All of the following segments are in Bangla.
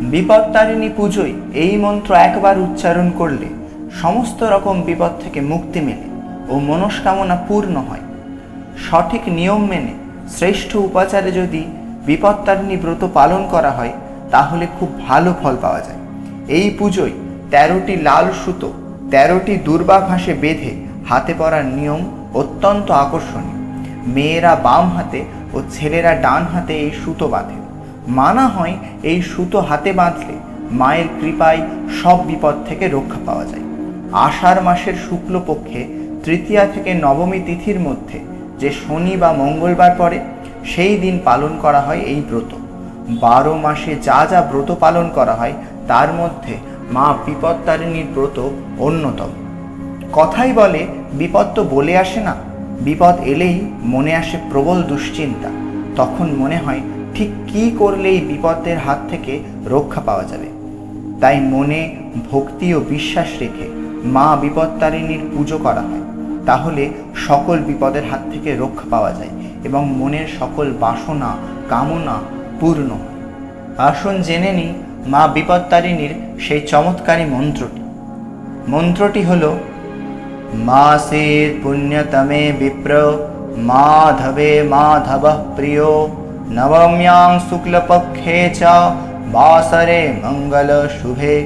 বিপত্তারিণী পুজোয় এই মন্ত্র একবার উচ্চারণ করলে সমস্ত রকম বিপদ থেকে মুক্তি মেলে ও মনস্কামনা পূর্ণ হয়। সঠিক নিয়ম মেনে শ্রেষ্ঠ উপাচারে যদি বিপত্তারিণী ব্রত পালন করা হয়, তাহলে খুব ভালো ফল পাওয়া যায়। এই পুজোয় তেরোটি লাল সুতো, তেরোটি দুর্বা ঘাসে বেঁধে হাতে পরার নিয়ম অত্যন্ত আকর্ষণীয়। মেয়েরা বাম হাতে ও ছেলেরা ডান হাতে এই সুতো বাঁধে। মানা হয় এই সুতো হাতে বাঁধলে মায়ের কৃপায় সব বিপদ থেকে রক্ষা পাওয়া যায়। আষাঢ় মাসের শুক্লপক্ষে তৃতীয়া থেকে নবমী তিথির মধ্যে যে শনি বা মঙ্গলবার পড়ে, সেই দিন পালন করা হয় এই ব্রত। বারো মাসে যা যা ব্রত পালন করা হয়, তার মধ্যে মা বিপত্তারিণীর ব্রত অন্যতম। কথাই বলে, বিপদ তো বলে আসে না। বিপদ এলেই মনে আসে প্রবল দুশ্চিন্তা। তখন মনে হয় ঠিক কী করলে এই বিপদের হাত থেকে রক্ষা পাওয়া যাবে? তাই মনে, ভক্তি ও বিশ্বাস রেখে মা বিপত্তারিণীর পুজো করা হয়। তাহলে সকল বিপদের হাত থেকে রক্ষা পাওয়া যায় এবং মনের সকল বাসনা, কামনা পূর্ণ আসুন জেনে নিই মা বিপত্তারিণীর সেই চমৎকারী মন্ত্রটি। মন্ত্রটি হল মা মাসের পুণ্যতমে বিপ্র, মাধবে মাধব প্রিয় नवम्यां शुक्लपक्षे च वासरे मङ्गलशुभे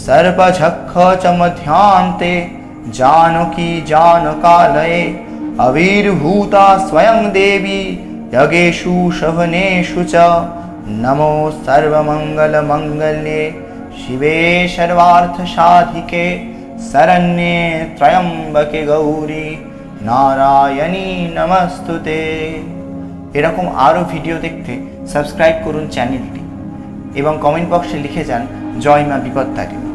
सर्पझक्ख च मध्यान्ते जानकी जानकालये अविर्भूता स्वयं देवी यगेषु शवनेषु च नमो सर्वमङ्गलमङ्गल्ये शिवे सर्वार्थसाधिके शरण्ये त्रयम्बके गौरी नारायणी नमस्तु ते। এরকম আরও ভিডিও দেখতে সাবস্ক্রাইব করুন চ্যানেলটি এবং কমেন্ট বক্সে লিখে যান জয় মা বিপত্তারিণী